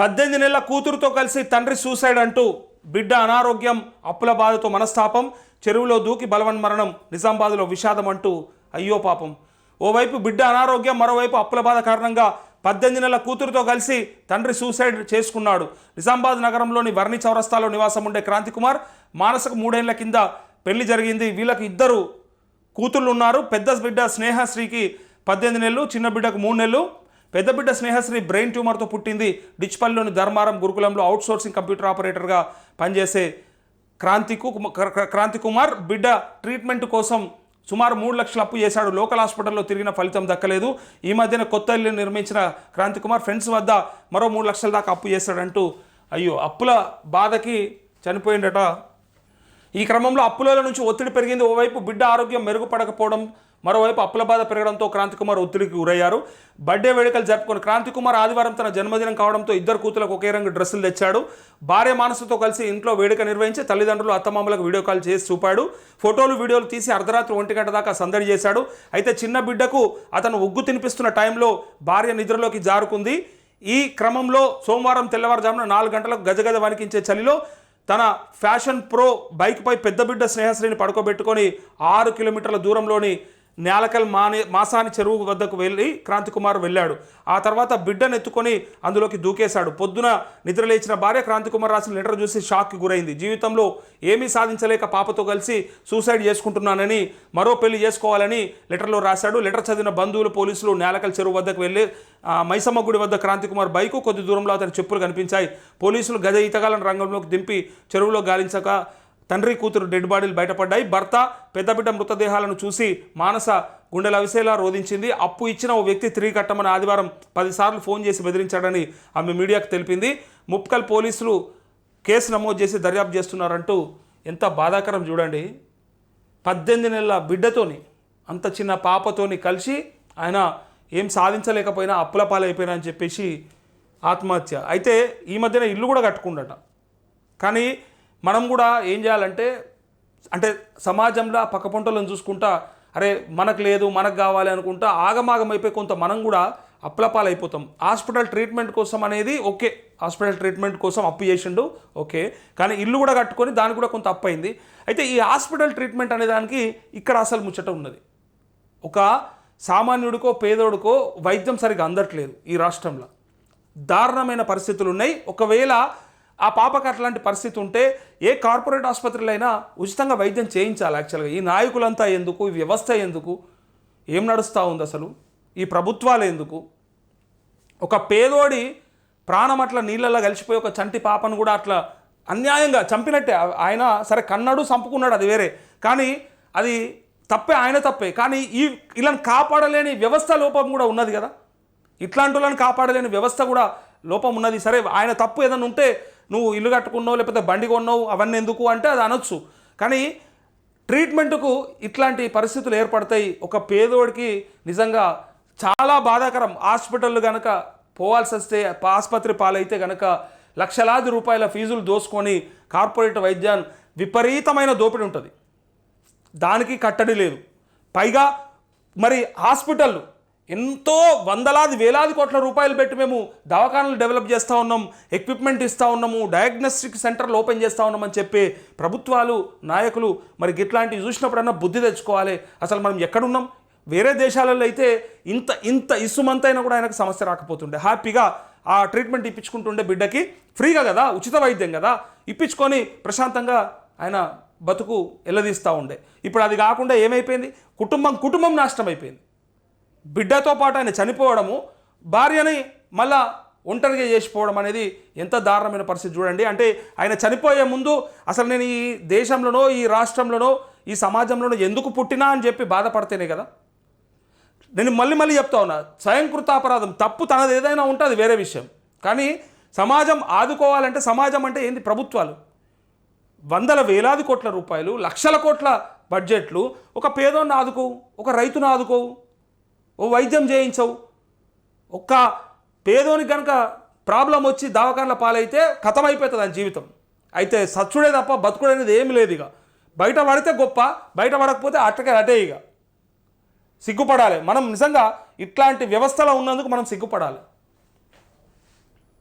పద్దెనిమిది నెలల కూతురుతో కలిసి తండ్రి సూసైడ్ అంటూ బిడ్డ అనారోగ్యం అప్పుల బాధతో మనస్తాపం చెరువులో దూకి బలవన్ మరణం నిజామాబాద్లో విషాదం అంటూ అయ్యో పాపం. ఓవైపు బిడ్డ అనారోగ్యం మరోవైపు అప్పుల బాధ కారణంగా పద్దెనిమిది నెలల కూతురుతో కలిసి తండ్రి సూసైడ్ చేసుకున్నాడు. నిజామాబాద్ నగరంలోని వర్ణి చౌరస్తాలో నివాసం ఉండే క్రాంతికుమార్ మానసకు మూడేళ్ళ కింద పెళ్ళి జరిగింది. వీళ్ళకి ఇద్దరు కూతుళ్ళు ఉన్నారు. పెద్ద బిడ్డ స్నేహశ్రీకి పద్దెనిమిది నెలలు చిన్న బిడ్డకు మూడు నెలలు. పెద్ద బిడ్డ స్నేహశ్రీ బ్రెయిన్ ట్యూమర్తో పుట్టింది. డిచ్పల్లిలోని ధర్మారం గురుకులంలో అవుట్సోర్సింగ్ కంప్యూటర్ ఆపరేటర్గా పనిచేసే క్రాంతి కు- క్రాంతి కుమార్ బిడ్డ ట్రీట్మెంట్ కోసం సుమారు మూడు లక్షలు అప్పు చేశాడు. లోకల్ హాస్పిటల్లో తిరిగిన ఫలితం దక్కలేదు. ఈ మధ్యన కొత్త ఇల్లు నిర్మించిన క్రాంతి కుమార్ ఫ్రెండ్స్ వద్ద మరో మూడు లక్షల దాకా అప్పు చేశాడంటూ అయ్యో అప్పుల బాధకి చనిపోయిండట. ఈ క్రమంలో అప్పుల నుంచి ఒత్తిడి పెరిగింది. ఓవైపు బిడ్డ ఆరోగ్యం మెరుగుపడకపోవడం మరోవైపు అప్పుల బాధ పెరగడంతో క్రాంతికుమార్ ఒత్తిడికి గురయ్యారు. బర్త్డే వేడుకలు జరుపుకొని క్రాంతికుమార్ ఆదివారం తన జన్మదినం కావడంతో ఇద్దరు కూతులకు ఒకే రంగు డ్రెస్సులు తెచ్చాడు. భార్య మానసుతో కలిసి ఇంట్లో వేడుక నిర్వహించి తల్లిదండ్రులు అత్తమామలకు వీడియో కాల్ చేసి చూపాడు. ఫోటోలు వీడియోలు తీసి అర్ధరాత్రి ఒంటి గంట దాకా సందడి చేశాడు. అయితే చిన్న బిడ్డకు అతను ఉగ్గు తినిపిస్తున్న టైంలో భార్య నిద్రలోకి జారుకుంది. ఈ క్రమంలో సోమవారం తెల్లవారుజామున నాలుగు గంటలకు గజగజ వణికించే చలిలో తన ఫ్యాషన్ ప్రో బైక్పై పెద్ద బిడ్డ స్నేహశ్రీని పడుకోబెట్టుకొని ఆరు కిలోమీటర్ల దూరంలోని నేలకల్ మానే మాసాని చెరువు వద్దకు వెళ్ళి క్రాంతికుమార్ వెళ్ళాడు. ఆ తర్వాత బిడ్డను ఎత్తుకొని అందులోకి దూకేశాడు. పొద్దున నిద్రలేచిన భార్య క్రాంతికుమార్ రాసిన లెటర్ చూసి షాక్కి గురైంది. జీవితంలో ఏమీ సాధించలేక పాపతో కలిసి సూసైడ్ చేసుకుంటున్నానని మరో పెళ్ళి చేసుకోవాలని లెటర్లో రాశాడు. లెటర్ చదివిన బంధువులు పోలీసులు నేలకల్ చెరువు వద్దకు వెళ్ళి మైసమ్మ గుడి వద్ద క్రాంతికుమార్ బైకు కొద్ది దూరంలో అతని చెప్పులు కనిపించాయి. పోలీసులు గజ ఈతగాలను రంగంలోకి దింపి చెరువులో గాలించక తండ్రి కూతురు డెడ్ బాడీలు బయటపడ్డాయి. భర్త పెద్దబిడ్డ మృతదేహాలను చూసి మానస గుండెల అవిసేలా రోధించింది. అప్పు ఇచ్చిన ఓ వ్యక్తి తిరిగి కట్టమని ఆదివారం పదిసార్లు ఫోన్ చేసి బెదిరించాడని ఆమె మీడియాకు తెలిపింది. ముప్కల్ పోలీసులు కేసు నమోదు చేసి దర్యాప్తు చేస్తున్నారంటూ ఎంత బాధాకరం చూడండి. పద్దెనిమిది నెలల బిడ్డతోని అంత చిన్న పాపతోని కలిసి ఆయన ఏం సాధించలేకపోయినా అప్పుల పాలైపోయినా అని చెప్పేసి ఆత్మహత్య. అయితే ఈ మధ్యన ఇల్లు కూడా కట్టుకుండట. కానీ మనం కూడా ఏం చేయాలంటే అంటే సమాజంలో పక్కపొంటలను చూసుకుంటా అరే మనకు లేదు మనకు కావాలి అనుకుంటా ఆగమాగం అయిపోయి కొంత మనం కూడా అప్లపాలైపోతాం హాస్పిటల్ ట్రీట్మెంట్ కోసం అనేది ఓకే. హాస్పిటల్ ట్రీట్మెంట్ కోసం అప్పు చేసిండు ఓకే. కానీ ఇల్లు కూడా కట్టుకొని దానికి కూడా కొంత అప్పు అయింది. అయితే ఈ హాస్పిటల్ ట్రీట్మెంట్ అనే దానికి ఇక్కడ అసలు ముచ్చట ఉన్నది. ఒక సామాన్యుడికో పేదోడికో వైద్యం సరిగా అందట్లేదు ఈ రాష్ట్రంలో. దారుణమైన పరిస్థితులు ఉన్నాయి. ఒకవేళ ఆ పాపకు అట్లాంటి పరిస్థితి ఉంటే ఏ కార్పొరేట్ ఆసుపత్రులైనా ఉచితంగా వైద్యం చేయించాలి యాక్చువల్గా ఈ నాయకులంతా ఎందుకు? ఈ వ్యవస్థ ఎందుకు? ఏం నడుస్తూ ఉంది అసలు? ఈ ప్రభుత్వాలు ఎందుకు? ఒక పేదోడి ప్రాణం అట్లా నీళ్ళల్లో కలిసిపోయి ఒక చంటి పాపను కూడా అట్లా అన్యాయంగా చంపినట్టే. ఆయన సరే కన్నాడు చంపుకున్నాడు అది వేరే. కానీ అది తప్పే ఆయన తప్పే. కానీ ఈ ఇలా కాపాడలేని వ్యవస్థ లోపం కూడా ఉన్నది కదా? ఇట్లాంటి వాళ్ళని కాపాడలేని వ్యవస్థ కూడా లోపం ఉన్నది. సరే ఆయన తప్పు ఏదైనా ఉంటే నువ్వు ఇల్లు కట్టుకున్నావు లేకపోతే బండి కొన్నావు అవన్నీ ఎందుకు అంటే అది అనొచ్చు. కానీ ట్రీట్మెంట్కు ఇట్లాంటి పరిస్థితులు ఏర్పడతాయి. ఒక పేదోడికి నిజంగా చాలా బాధాకరం. హాస్పిటల్ కనుక పోవాల్సి వస్తే ఆసుపత్రి పాలైతే కనుక లక్షలాది రూపాయల ఫీజులు దోసుకొని కార్పొరేట్ వైద్యాన్ని విపరీతమైన దోపిడీ ఉంటుంది. దానికి కట్టడి లేదు. పైగా మరి హాస్పిటల్ ఎంతో వందలాది వేలాది కోట్ల రూపాయలు పెట్టి మేము దవాఖానలు డెవలప్ చేస్తూ ఉన్నాం ఎక్విప్మెంట్ ఇస్తూ ఉన్నాము డయాగ్నోస్టిక్ సెంటర్లు ఓపెన్ చేస్తూ ఉన్నామని చెప్పి ప్రభుత్వాలు నాయకులు మరి ఇట్లాంటివి చూసినప్పుడన్నా బుద్ధి తెచ్చుకోవాలి. అసలు మనం ఎక్కడున్నాం? వేరే దేశాలలో అయితే ఇంత ఇంత ఇసుమంతైనా కూడా ఆయనకు సమస్య రాకపోతుండే. హ్యాపీగా ఆ ట్రీట్మెంట్ ఇప్పించుకుంటుండే బిడ్డకి. ఫ్రీగా కదా ఉచిత వైద్యం కదా. ఇప్పించుకొని ప్రశాంతంగా ఆయన బతుకు ఎల్లదీస్తూ ఉండే. ఇప్పుడు అది కాకుండా ఏమైపోయింది? కుటుంబం కుటుంబం నాశనం అయిపోయింది. బిడ్డతో పాటు ఆయన చనిపోవడము భార్యని మళ్ళా ఒంటరిగా చేసిపోవడం అనేది ఎంత దారుణమైన పరిస్థితి చూడండి. అంటే ఆయన చనిపోయే ముందు అసలు నేను ఈ దేశంలోనో ఈ రాష్ట్రంలోనో ఈ సమాజంలోనో ఎందుకు పుట్టినా అని చెప్పి బాధపడితేనే కదా. నేను మళ్ళీ మళ్ళీ చెప్తా ఉన్నా స్వయంకృతాపరాధం తప్పు తనది ఏదైనా ఉంటుంది వేరే విషయం. కానీ సమాజం ఆదుకోవాలంటే సమాజం అంటే ఏంది? ప్రభుత్వాలు. వందల వేలాది కోట్ల రూపాయలు లక్షల కోట్ల బడ్జెట్లు ఒక పేదోన్ని ఆదుకోవు ఒక రైతును ఆదుకోవు. ఓ వైద్యం చేయించవు. ఒక్క పేదోనికి కనుక ప్రాబ్లం వచ్చి దవాఖానల పాలైతే కథమైపోతుంది ఆయన జీవితం. అయితే సచ్చుడే తప్ప బతుకుడు అనేది ఏమి లేదు ఇక. బయట పడితే గొప్ప బయట పడకపోతే అట్టకే అటే ఇక. సిగ్గుపడాలి. మనం నిజంగా ఇట్లాంటి వ్యవస్థలో ఉన్నందుకు మనం సిగ్గుపడాలి.